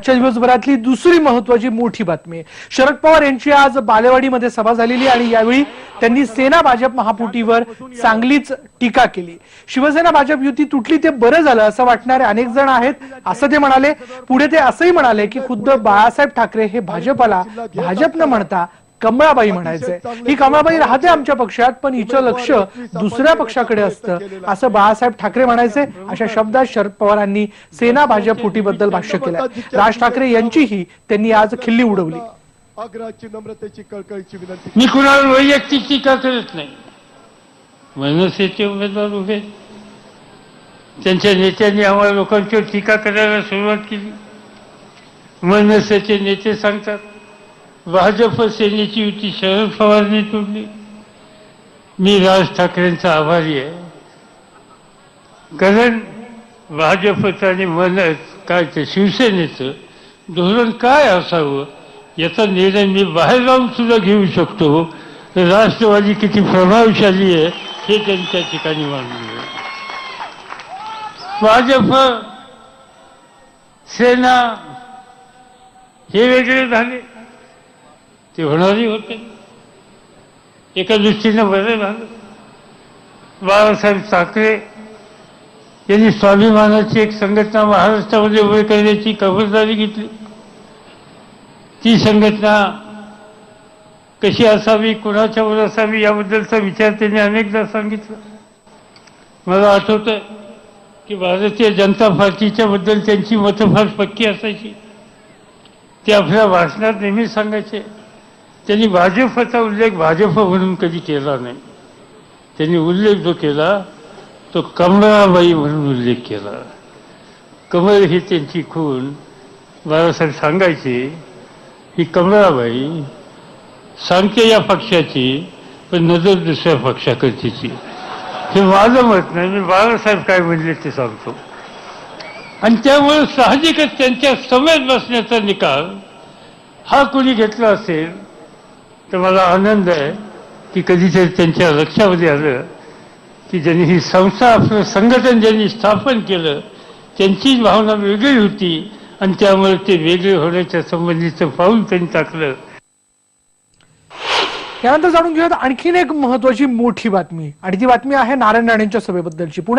आजच्या दिवसभरातली दुसरी महत्वाची मोठी बातमी शरद पवार यांची आज बालेवाडीमध्ये सभा झालेली आणि यावेळी त्यांनी सेना भाजप महापुटीवर चांगलीच टीका केली. शिवसेना भाजप युती तुटली ते बरं झालं असं वाटणारे अनेक जण आहेत असं ते म्हणाले. पुढे ते असंही म्हणाले की खुद्द बाळासाहेब ठाकरे हे भाजपाला भाजप न म्हणता कमळाबाई म्हणायचे ही कमळाबाई राहते आमच्या पक्षात पण हिचं लक्ष दुसऱ्या पक्षाकडे असतं. असं बाळासाहेब ठाकरे म्हणायचे अशा शब्दात शरद पवारांनी सेना भाजप फुटीबद्दल भाष्य केलं राज ठाकरे यांचीही त्यांनी आज खिल्ली उडवली. आग्रहाची नम्रतेची कळकळीची विनंती मी कुणावर वैयक्तिक टीका करत नाही मनसेचे उमेदवार उभे. त्यांच्या नेत्यांनी आम्हाला लोकांच्यावर टीका करायला सुरुवात केली. मनसेचे नेते सांगतात भाजप सेनेची युती शरद पवारने तोडली. मी राज ठाकरेंचा आभारी आहे. कारण भाजपचं आणि मनस काय ते शिवसेनेचं धोरण काय असावं याचा निर्णय मी बाहेर जाऊन सुद्धा घेऊ शकतो. राष्ट्रवादी किती प्रभावशाली आहे हे त्यांच्या ठिकाणी मानलं भाजप सेना हे वेगळे झाले. ते होणारही होते. एका दृष्टीनं बरं झालं. बाळासाहेब ठाकरे यांनी स्वाभिमानाची एक संघटना महाराष्ट्रामध्ये उभी करण्याची खबरदारी घेतली. ती संघटना कशी असावी कुणाच्यावर असावी याबद्दलचा विचार त्यांनी अनेकदा सांगितला. मला आठवतं की भारतीय जनता पार्टीच्या बद्दल त्यांची मतं फार पक्की असायची. ते आपल्या भाषणात नेहमीच सांगायचे त्यांनी भाजपचा उल्लेख भाजप म्हणून कधी केला नाही. त्यांनी उल्लेख जो केला तो कमळाबाई म्हणून उल्लेख केला. कमळ ही त्यांची खून बाळासाहेब सांगायचे ही कमळाबाई सांगते या पक्षाची पण नजर दुसऱ्या पक्षाकडचीची. हे माझं मत नाही मी बाळासाहेब काय म्हणले ते सांगतो. आणि त्यामुळे साहजिकच त्यांच्या समेत बसण्याचा निकाल हा कोणी घेतला असेल तर मला आनंद आहे की कधीतरी त्यांच्या लक्षामध्ये आलं की ज्यांनी ही संस्था आपलं संघटन ज्यांनी स्थापन केलं त्यांचीच भावना वेगळी होती आणि त्यामुळे ते वेगळे होण्याच्या संबंधीचं पाऊल त्यांनी टाकलं. यानंतर जाणून घेऊयात आणखीन एक महत्वाची मोठी बातमी. आणि ती बातमी आहे नारायण राणेंच्या सभेबद्दलची. पुण्यात